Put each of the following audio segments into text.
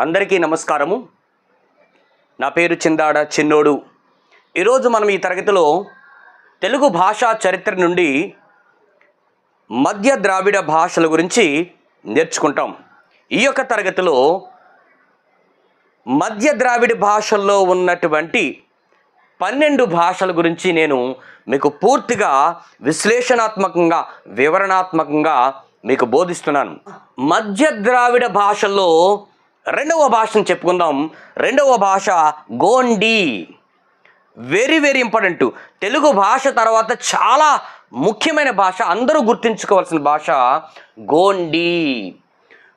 అందరికీ నమస్కారము. నా పేరు చిందాడ చిన్నోడు. ఈరోజు మనం ఈ తరగతిలో తెలుగు భాషా చరిత్ర నుండి మధ్య ద్రావిడ భాషల గురించి నేర్చుకుంటాం. ఈ యొక్క తరగతిలో మధ్య ద్రావిడ భాషల్లో ఉన్నటువంటి పన్నెండు భాషల గురించి నేను మీకు పూర్తిగా విశ్లేషణాత్మకంగా వివరణాత్మకంగా మీకు బోధిస్తున్నాను. మధ్య ద్రావిడ భాషల్లో రెండవ భాషను చెప్పుకుందాం. రెండవ భాష Gondi. Very very important Telugu భాష తర్వాత చాలా ముఖ్యమైన భాష. అందరూ గుర్తుంచుకోవాల్సిన భాష గోండి.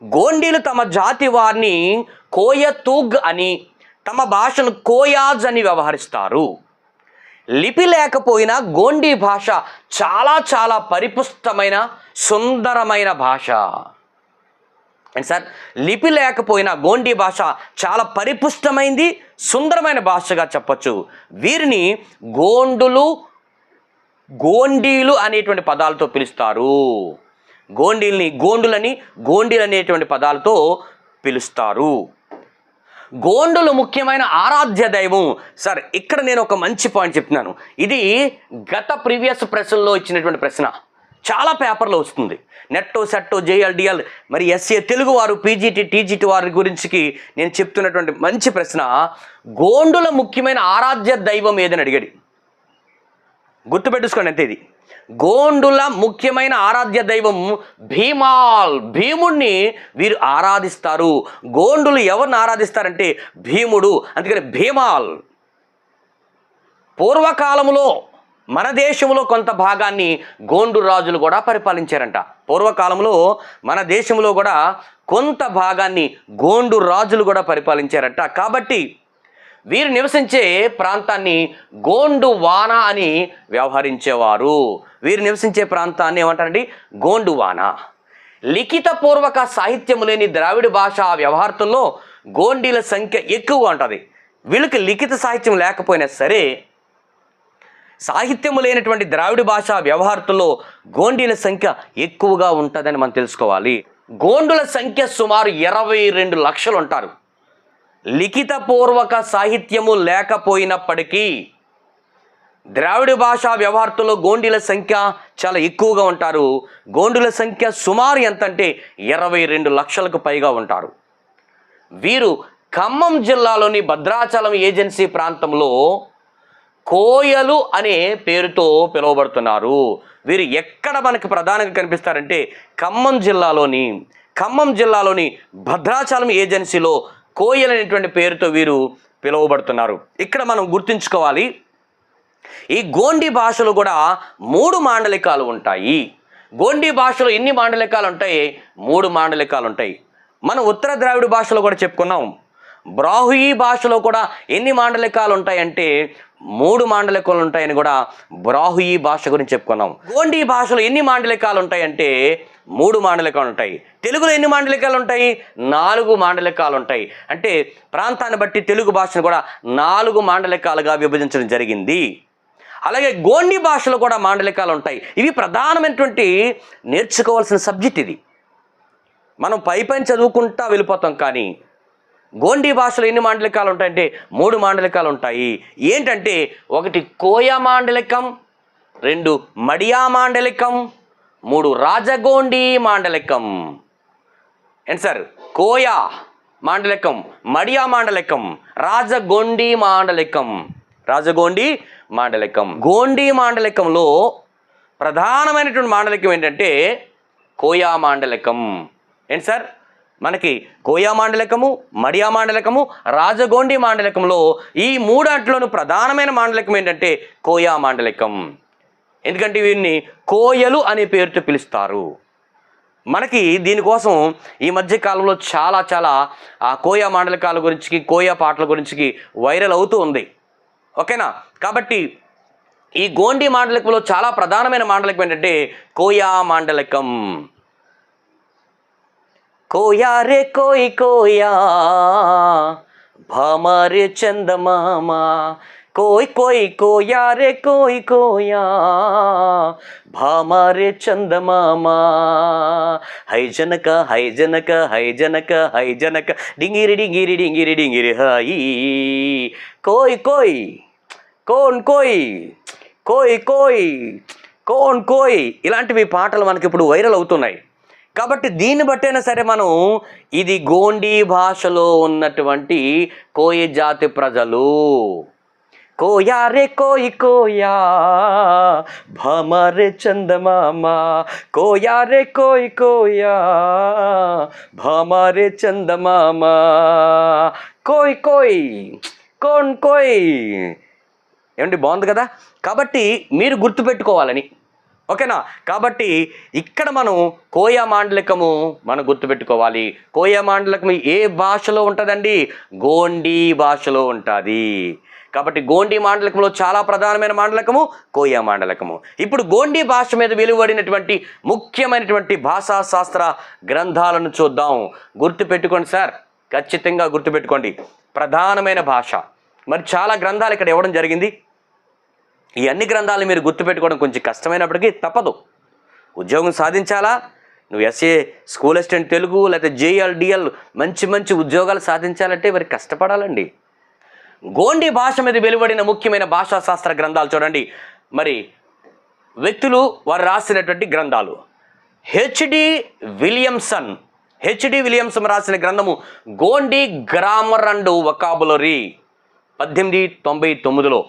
గోండీలు తమ జాతి వారిని కోయతూగ్ అని తమ భాషను కోయాజ్ అని వ్యవహరిస్తారు. లిపి లేకపోయినా గోండీ భాష చాలా చాలా పరిపుష్టమైన సుందరమైన భాష. అండ్ సార్ లిపి లేకపోయినా గోండీ భాష చాలా పరిపుష్టమైంది సుందరమైన భాషగా చెప్పొచ్చు. వీరిని గోండులు గోండీలు అనేటువంటి పదాలతో పిలుస్తారు. గోండీల్ని గోండులని గోండీలు అనేటువంటి పదాలతో పిలుస్తారు. గోండులు ముఖ్యమైన ఆరాధ్య దైవం. సార్ ఇక్కడ నేను ఒక మంచి పాయింట్ చెప్తున్నాను. ఇది గత ప్రీవియస్ ప్రశ్నలో ఇచ్చినటువంటి ప్రశ్న. చాలా పేపర్లో వస్తుంది. నెట్టో సెట్టో జేఎల్డిఎల్ మరి ఎస్ఏ తెలుగు వారు పీజీటీ టీజీటీ వారి గురించికి నేను చెప్తున్నటువంటి మంచి ప్రశ్న గోండుల ముఖ్యమైన ఆరాధ్య దైవం ఏదని అడిగాడు. గుర్తుపెట్టుకోండి అంతే ఇది. గోండుల ముఖ్యమైన ఆరాధ్య దైవం భీమాల్. భీముణ్ణి వీరు ఆరాధిస్తారు. గోండులు ఎవరిని ఆరాధిస్తారంటే భీముడు అందుకని భీమాల్. పూర్వకాలంలో మన దేశంలో కొంత భాగాన్ని గోండు రాజులు కూడా పరిపాలించారంట. పూర్వకాలంలో మన దేశంలో కూడా కొంత భాగాన్ని గోండు రాజులు కూడా పరిపాలించారంట. కాబట్టి వీరు నివసించే ప్రాంతాన్ని గోండు వాన అని వ్యవహరించేవారు. వీరు నివసించే ప్రాంతాన్ని ఏమంటారండి? గోండు వాన. లిఖిత పూర్వక సాహిత్యము లేని ద్రావిడ భాష వ్యవహారంలో గోండీల సంఖ్య ఎక్కువ ఉంటుంది. వీళ్ళకి లిఖిత సాహిత్యం లేకపోయినా సరే సాహిత్యము లేనటువంటి ద్రావిడ భాష వ్యవహారంలో గోండీల సంఖ్య ఎక్కువగా ఉంటుందని మనం తెలుసుకోవాలి. గోండుల సంఖ్య సుమారు ఇరవై రెండు లక్షలు ఉంటారు లిఖిత పూర్వక సాహిత్యము లేకపోయినప్పటికీ ద్రావిడ భాషా వ్యవహారంలో గోండీల సంఖ్య చాలా ఎక్కువగా ఉంటారు. గోండుల సంఖ్య సుమారు ఎంతంటే ఇరవై రెండు లక్షలకు పైగా ఉంటారు. వీరు ఖమ్మం జిల్లాలోని భద్రాచలం ఏజెన్సీ ప్రాంతంలో కోయలు అనే పేరుతో పిలువబడుతున్నారు. వీరు ఎక్కడ మనకి ప్రధానంగా కనిపిస్తారంటే ఖమ్మం జిల్లాలోని ఖమ్మం జిల్లాలోని భద్రాచలం ఏజెన్సీలో కోయలు అనేటువంటి పేరుతో వీరు పిలువబడుతున్నారు. ఇక్కడ మనం గుర్తుంచుకోవాలి ఈ గోండి భాషలో కూడా మూడు మాండలికాలు ఉంటాయి. గోండి భాషలో ఎన్ని మాండలికాలు ఉంటాయి? మూడు మాండలికాలు ఉంటాయి. మనం ఉత్తర ద్రావిడ భాషలో కూడా చెప్పుకున్నాం. బ్రాహుయీ భాషలో కూడా ఎన్ని మాండలికాలు ఉంటాయంటే మూడు మాండలికాలు ఉంటాయని కూడా బ్రాహుయి భాష గురించి చెప్పుకున్నాం. గోండి భాషలో ఎన్ని మాండలికాలు ఉంటాయంటే మూడు మాండలికాలు ఉంటాయి తెలుగులో ఎన్ని మాండలికాలు ఉంటాయి నాలుగు మాండలికాలు ఉంటాయి అంటే ప్రాంతాన్ని బట్టి తెలుగు భాషను కూడా నాలుగు మాండలికాలుగా విభజించడం జరిగింది. అలాగే గోండి భాషలో కూడా మాండలికాలు ఉంటాయి ఇవి ప్రధానమైనటువంటి నేర్చుకోవాల్సిన సబ్జెక్ట్ ఇది. మనం పై పైన చదువుకుంటా వెళ్ళిపోతాం కానీ గోండీ భాషలో ఎన్ని మాండలికాలు ఉంటాయంటే మూడు మాండలికాలు ఉంటాయి. ఏంటంటే ఒకటి కోయ మాండలికం రెండు మడియా మాండలికం మూడు రాజగోండి మాండలికం. ఏంటి సార్? కోయ మాండలికం మడియా మాండలికం రాజగోండి మాండలికం. రాజగోండి మాండలికం. గోండి మాండలికంలో ప్రధానమైనటువంటి మాండలికం ఏంటంటే కోయా మాండలికం. ఏంటి సార్? మనకి కోయా మాండలికము మడియా మాండలికము రాజగోండి మాండలికంలో ఈ మూడాట్లోనూ ప్రధానమైన మాండలికం ఏంటంటే కోయా మాండలికం. ఎందుకంటే వీరిని కోయలు అనే పేరుతో పిలుస్తారు. మనకి దీనికోసం ఈ మధ్య కాలంలో చాలా చాలా ఆ కోయా మాండలికాల గురించి కోయా పాటల గురించి వైరల్ అవుతూ ఉంది. ఓకేనా? కాబట్టి ఈ గోండి మాండలికంలో చాలా ప్రధానమైన మాండలికం ఏంటంటే కోయా మాండలికం. కోయా రే కోయి కోయా? భామా రే చందమామ? కోయ్ కోయ్ కోయా రే కోయ్ కోయా? భామారే చందమామా? హై జనక హై జనక హై జనక హై జనక డింగిరి డింగిరి డింగిరి డింగిరి హాయి. కోయ్ కోయ్ కోన్ కోయ్ కోయ్ కోయ్ కోన్ కోయ్. ఇలాంటివి పాటలు మనకి ఇప్పుడు వైరల్ అవుతున్నాయి. కాబట్టి దీన్ని బట్టైనా సరే మనం ఇది గోండీ భాషలో ఉన్నటువంటి కోయ జాతి ప్రజలు. కోయా రే కోయి కోయా భమరే చందమామ కోయా రే కోయి కోయా భమరే చందమామ. కోయ్ కోయ్ కోన్ కోయ్. ఏమండి బాగుంది కదా? కాబట్టి మీరు గుర్తుపెట్టుకోవాలని ఓకేనా? కాబట్టి ఇక్కడ మనం కోయా మాండలికము మనం గుర్తుపెట్టుకోవాలి. కోయా మాండలికము ఏ భాషలో ఉంటుందండి? గోండీ భాషలో ఉంటుంది. కాబట్టి గోండి మాండలికంలో చాలా ప్రధానమైన మాండలికము కోయా మాండలికము. ఇప్పుడు గోండీ భాష మీద వెలువడినటువంటి ముఖ్యమైనటువంటి భాషా శాస్త్ర గ్రంథాలను చూద్దాం. గుర్తుపెట్టుకోండి సార్. ఖచ్చితంగా గుర్తుపెట్టుకోండి. ప్రధానమైన భాష. మరి చాలా గ్రంథాలు ఇక్కడ ఇవ్వడం జరిగింది. ఈ అన్ని గ్రంథాలు మీరు గుర్తుపెట్టుకోవడం కొంచెం కష్టమైనప్పటికీ తప్పదు. ఉద్యోగం సాధించాలా? నువ్వు ఎస్ఏ స్కూల్ అసిస్టెంట్ తెలుగు లేకపోతే జేఎల్డిఎల్ మంచి మంచి ఉద్యోగాలు సాధించాలంటే మరి కష్టపడాలండి. గోండి భాష మీద వెలువడిన ముఖ్యమైన భాషా శాస్త్ర గ్రంథాలు చూడండి. మరి వ్యక్తులు వారు రాసినటువంటి గ్రంథాలు. హెచ్డి విలియమ్సన్ హెచ్డి విలియమ్సన్ రాసిన గ్రంథము గోండి గ్రామర్ అండ్ వకాబులరీ పద్దెనిమిది తొంభై తొమ్మిదిలో.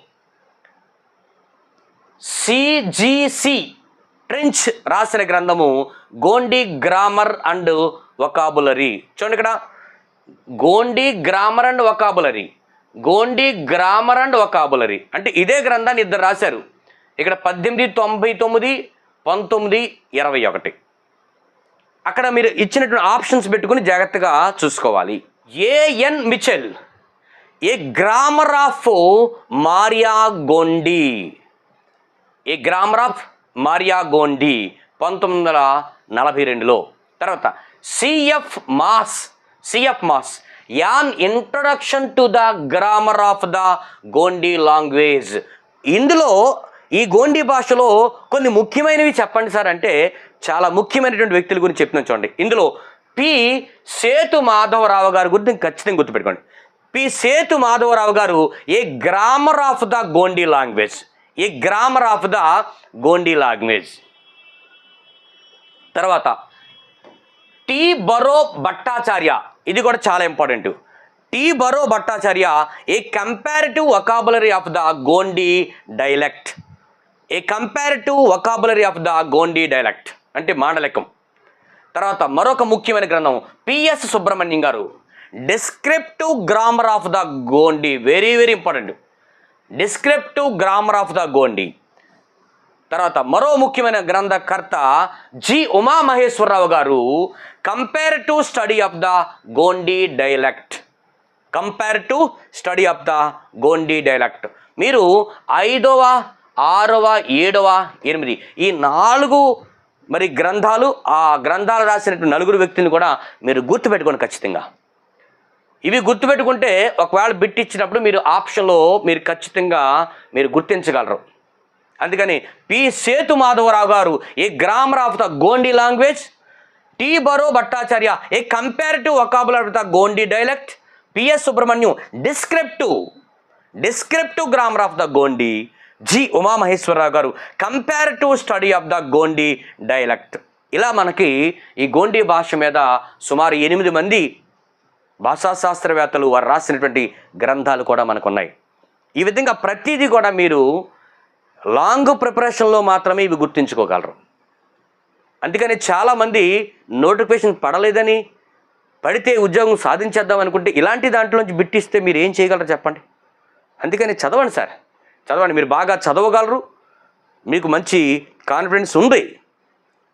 సిజిసి ట్రెంచ్ రాసిన గ్రంథము గోండి గ్రామర్ అండ్ వకాబులరీ. చూడండి ఇక్కడ. Gondi grammar and vocabulary. Gondi grammar and vocabulary. అంటే ఇదే గ్రంథాన్ని ఇద్దరు రాశారు. ఇక్కడ పద్దెనిమిది తొంభై తొమ్మిది పంతొమ్మిది ఇరవై ఒకటి. అక్కడ మీరు ఇచ్చినటువంటి ఆప్షన్స్ పెట్టుకుని జాగ్రత్తగా చూసుకోవాలి. A N Mitchell. A grammar of Maria Gondi. A grammar of Maria Gondi పంతొమ్మిది వందల నలభై రెండులో. తర్వాత C F Maas C F Maas an introduction to the grammar of the Gondi language ఇందులో ఈ గోండి భాషలో కొన్ని ముఖ్యమైనవి చెప్పండి సార్ అంటే చాలా ముఖ్యమైనటువంటి వ్యక్తుల గురించి చెప్తున్నాను చూడండి. ఇందులో పి సేతు మాధవరావు గారి గురించి ఖచ్చితంగా గుర్తుపెట్టుకోండి. పి సేతు మాధవరావు గారు a grammar of the Gondi language a grammar of the Gondi language తర్వాత టి బరో భట్టాచార్య ఇది కూడా చాలా important T Burrow Bhattacharya a comparative vocabulary of the Gondi dialect a comparative vocabulary of the Gondi dialect అంటే మాండలికం తర్వాత మరొక ముఖ్యమైన గ్రంథం పిఎస్ సుబ్రహ్మణ్యం గారు. Descriptive grammar of the Gondi very very important descriptive grammar of the Gondi. తర్వాత మరో ముఖ్యమైన గ్రంథకర్త జి ఉమామహేశ్వరరావు గారు comparative study of the Gondi dialect comparative study of the Gondi dialect మీరు ఐదవ ఆరవ ఏడవ ఎనిమిది ఈ నాలుగు మరి గ్రంథాలు ఆ గ్రంథాలు రాసినటువంటి నలుగురు వ్యక్తులను కూడా మీరు గుర్తుపెట్టుకోండి ఖచ్చితంగా ఇవి గుర్తుపెట్టుకుంటే ఒకవేళ బిట్ ఇచ్చినప్పుడు మీరు ఆప్షన్లో మీరు ఖచ్చితంగా మీరు గుర్తించగలరు. అందుకని పి సేతు మాధవరావు గారు a grammar of the Gondi language T Burrow Bhattacharya a comparative vocabulary of the Gondi dialect P S Subrahmanyam descriptive descriptive grammar of the Gondi G Umamaheswararao గారు comparative study of the Gondi dialect. ఇలా మనకి ఈ గోండి భాష మీద సుమారు ఎనిమిది మంది భాషా శాస్త్రవేత్తలు వారు రాసినటువంటి గ్రంథాలు కూడా మనకు ఉన్నాయి ఈ విధంగా ప్రతిదీ కూడా మీరు లాంగ్ ప్రిపరేషన్లో మాత్రమే ఇవి గుర్తుంచుకోగలరు. అందుకని చాలామంది నోటిఫికేషన్ పడలేదని పడితే ఉద్యోగం సాధించేద్దాం అనుకుంటే ఇలాంటి దాంట్లోంచి బిట్టిస్తే మీరు ఏం చేయగలరు చెప్పండి? అందుకని చదవండి సార్. చదవండి మీరు బాగా చదవగలరు. మీకు మంచి కాన్ఫిడెన్స్ ఉంది.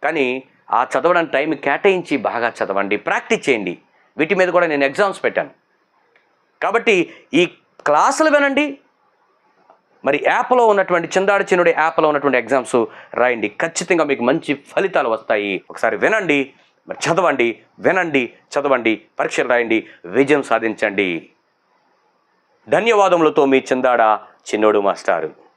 కానీ ఆ చదవడానికి టైం కేటాయించి బాగా చదవండి ప్రాక్టీస్ చేయండి. వీటి మీద కూడా నేను ఎగ్జామ్స్ పెట్టాను. కాబట్టి ఈ క్లాసులు వినండి. మరి యాప్లో ఉన్నటువంటి చిందాడి చిన్నుడి యాప్లో ఉన్నటువంటి ఎగ్జామ్స్ రాయండి. ఖచ్చితంగా మీకు మంచి ఫలితాలు వస్తాయి. ఒకసారి వినండి. మరి చదవండి. వినండి. చదవండి. పరీక్షలు రాయండి. విజయం సాధించండి. ధన్యవాదములతో మీ చిందాడ చిన్నోడు మాస్టారు.